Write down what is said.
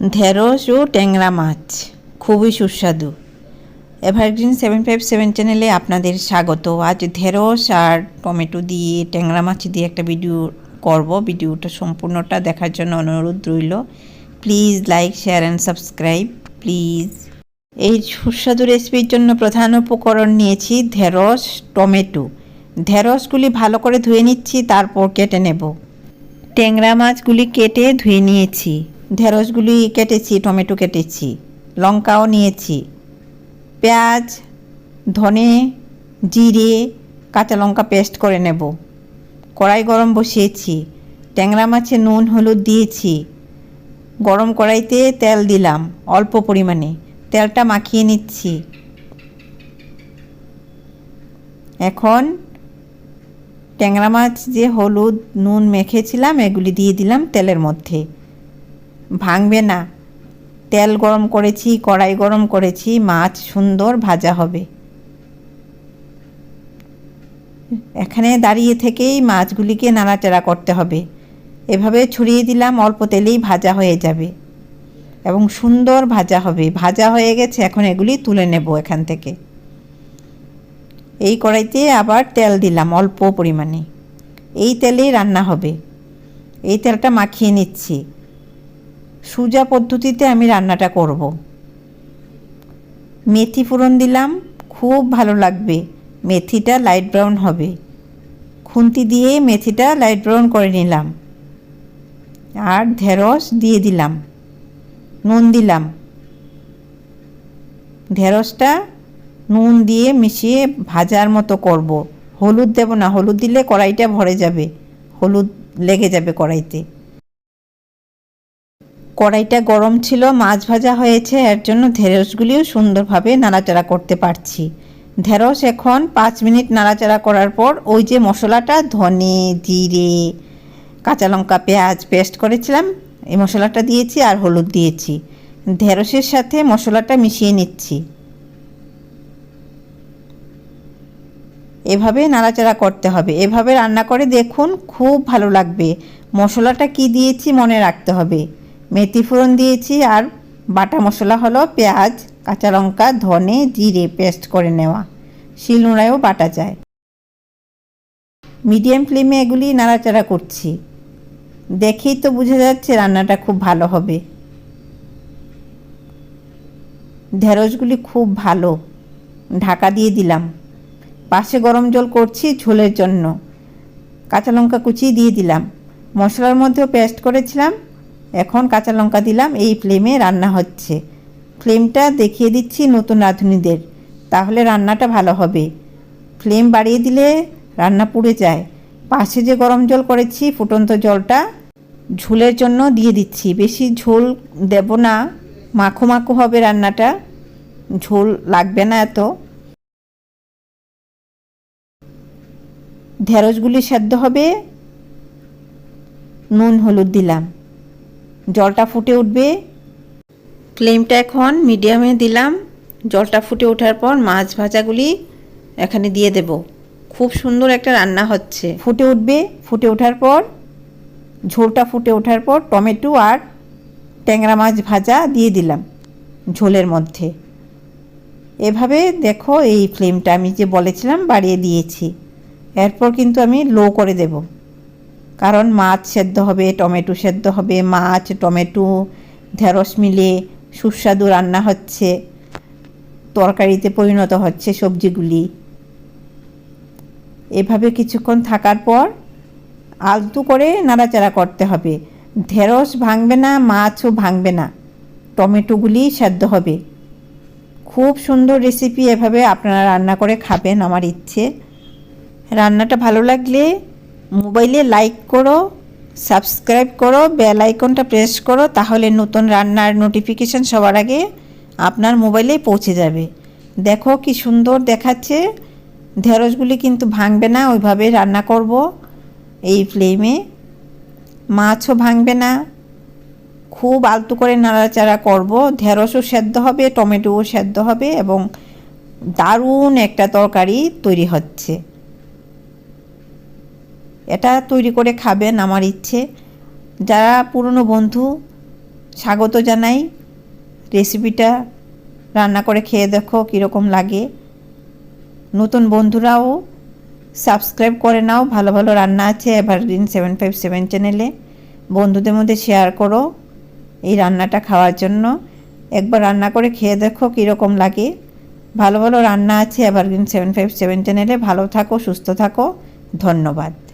ঢেঁড়স ও ট্যাংরা মাছ। খুবই সুস্বাদু। এভারগ্রিন সেভেন ফাইভ সেভেন চ্যানেলে আপনাদের স্বাগত। আজ ঢেঁড়স আর টমেটো দিয়ে, ট্যাংরা মাছ দিয়ে একটা ভিডিও করব। ভিডিওটা সম্পূর্ণটা দেখার জন্য অনুরোধ রইল। Please like, share and subscribe, please. এই সুস্বাদু রেসিপির জন্য প্রধান উপকরণ নিয়েছি ঢেঁড়স, টমেটো। ঢেঁড়সগুলি ভালো করে ধুয়ে নিচ্ছি, তারপর কেটে নেব। ট্যাংরা মাছগুলি কেটে ধুয়ে নিয়েছি। ঢেঁড়সগুলি কেটেছি, টমেটো কেটেছি, লঙ্কাও নিয়েছি। পেঁয়াজ, ধনে, জিরে, কাঁচা লঙ্কা পেস্ট করে নেব। কড়াই গরম বসিয়েছি। ট্যাংরা মাছে নুন, হলুদ দিয়েছি। গরম কড়াইতে তেল দিলাম, অল্প পরিমাণে। তেলটা মাখিয়ে নিচ্ছি। এখন ট্যাংরা মাছ যে হলুদ, নুন মেখেছিলাম, এগুলি দিয়ে দিলাম তেলের মধ্যে। ভাঙবে না। তেল গরম করেছি, কড়াই গরম করেছি, মাছ সুন্দর ভাজা হবে। এখানে দাঁড়িয়ে থেকেই মাছগুলিকে নাড়াচাড়া করতে হবে। এভাবে ছড়িয়ে দিলাম, অল্প তেলেই ভাজা হয়ে যাবে। এবং সুন্দর ভাজা হবে। ভাজা হয়ে গেছে, এখন এগুলি তুলে নেব এখান থেকে। এই কড়াইতে আবার তেল দিলাম অল্প পরিমাণে। এই তেলেই রান্না হবে। এই তেলটা মাখিয়ে নিচ্ছি। সুজা পদ্ধতিতে আমি রান্নাটা করব। মেথি ফোড়ন দিলাম, খুব ভালো লাগবে। মেথিটা লাইট ব্রাউন হবে। খুন্তি দিয়ে মেথিটা লাইট ব্রাউন করে নিলাম। আর ঢেঁড়স দিয়ে দিলাম। নুন দিলাম। ঢেঁড়সটা নুন দিয়ে মিশিয়ে ভাজার মতো করব। হলুদ দেব না, হলুদ দিলে কড়াইটা ভরে যাবে। হলুদ লেগে যাবে কড়াইতে। কড়াইটা গরম ছিল, মাছ ভাজা হয়েছে, এর জন্য ঢেঁড়সগুলিও সুন্দরভাবে নাড়াচাড়া করতে পারছি। ঢেঁড়স এখন পাঁচ মিনিট নাড়াচাড়া করার পর ওই যে মশলাটা, ধনে, জিরে, কাঁচা লঙ্কা, পেঁয়াজ পেস্ট করেছিলাম, এই মশলাটা দিয়েছি আর হলুদ দিয়েছি। ঢেঁড়সের সাথে মশলাটা মিশিয়ে নিচ্ছি। এভাবে নাড়াচাড়া করতে হবে। এভাবে রান্না করে দেখুন, খুব ভালো লাগবে। মশলাটা কি দিয়েছি মনে রাখতে হবে। মেথি ফোড়ন দিয়েছি আর বাটা মশলা হলো পেঁয়াজ, কাঁচা লঙ্কা, ধনে, জিরে পেস্ট করে নেওয়া। শিলনোড়ায়ও বাটা যায়। মিডিয়াম ফ্লেমে এগুলি নাড়াচাড়া করছি। দেখেই তো বোঝা যাচ্ছে রান্নাটা খুব ভালো হবে। ঢেঁড়সগুলি খুব ভালো। ঢাকা দিয়ে দিলাম। পাশে গরম জল করছি ঝোলের জন্য। কাঁচা লঙ্কা কুচি দিয়ে দিলাম। মশলার মধ্যেও পেস্ট করেছিলাম। এখন কাঁচা লঙ্কা দিলাম, এই ফ্লেমে রান্না হচ্ছে। ফ্লেমটা দেখিয়ে দিচ্ছি নতুন রাঁধুনিদের, তাহলে রান্নাটা ভালো হবে। ফ্লেম বাড়িয়ে দিলে রান্না পুড়ে যায়। পাশে যে গরম জল করেছি, ফুটন্ত জলটা ঝোলের জন্য দিয়ে দিচ্ছি। বেশি ঝোল দেব না, মাখো মাখো হবে রান্নাটা। ঝোল লাগবে না এত। ঢেঁড়সগুলি সেদ্ধ হবে, নুন হলুদ দিলাম। জলটা ফুটে উঠবে। ফ্লেমটা এখন মিডিয়ামে দিলাম। জলটা ফুটে ওঠার পর মাছ ভাজাগুলি এখানে দিয়ে দেব। খুব সুন্দর একটা রান্না হচ্ছে। ফুটে উঠবে। ফুটে ওঠার পর ঝোলটা ফুটে ওঠার পর টমেটো আর ট্যাংরা মাছ ভাজা দিয়ে দিলাম ঝোলের মধ্যে। এভাবে দেখো এই ফ্লেমটা আমি যে বলেছিলাম বাড়িয়ে দিয়েছি। এরপর কিন্তু আমি লো করে দেব। কারণ মাছ সেদ্ধ হবে, টমেটো সেদ্ধ হবে, মাছ, টমেটো, ঢেঁড়স মিলে সুস্বাদু রান্না হচ্ছে, তরকারিতে পরিণত হচ্ছে সবজিগুলি। এভাবে কিছুক্ষণ থাকার পর আলতু করে নাড়াচাড়া করতে হবে। ঢেঁড়স ভাঙবে না, মাছও ভাঙবে না, টমেটোগুলি সেদ্ধ হবে। খুব সুন্দর রেসিপি এভাবে আপনারা রান্না করে খাবেন, আমার ইচ্ছে। রান্নাটা ভালো লাগলে মোবাইলে লাইক করো, সাবস্ক্রাইব করো, বেল আইকনটা প্রেস করো, তাহলে নতুন রান্নার নোটিফিকেশান সবার আগে আপনার মোবাইলেই পৌঁছে যাবে। দেখো কি সুন্দর দেখাচ্ছে। ঢেঁড়সগুলি কিন্তু ভাঙবে না, ওইভাবে রান্না করব এই ফ্লেমে। মাছও ভাঙবে না। খুব আলতু করে নাড়াচাড়া করব। ঢেঁড়সও সেদ্ধ হবে, টমেটোও সেদ্ধ হবে এবং দারুণ একটা তরকারি তৈরি হচ্ছে। এটা তৈরি করে খাবেন আমার ইচ্ছে। যারা পুরনো বন্ধু, স্বাগত জানাই। রেসিপিটা রান্না করে খেয়ে দেখো কীরকম লাগে। নতুন বন্ধুরাও সাবস্ক্রাইব করে নাও, ভালো ভালো রান্না আছে এভারগ্রিন সেভেন ফাইভ সেভেন চ্যানেলে বন্ধুদের মধ্যে শেয়ার করো এই রান্নাটা খাওয়ার জন্য। একবার রান্না করে খেয়ে দেখো কীরকম লাগে। ভালো ভালো রান্না আছে এভারগ্রিন সেভেন ফাইভ সেভেন চ্যানেলে ভালো থাকো, সুস্থ থাকো। ধন্যবাদ।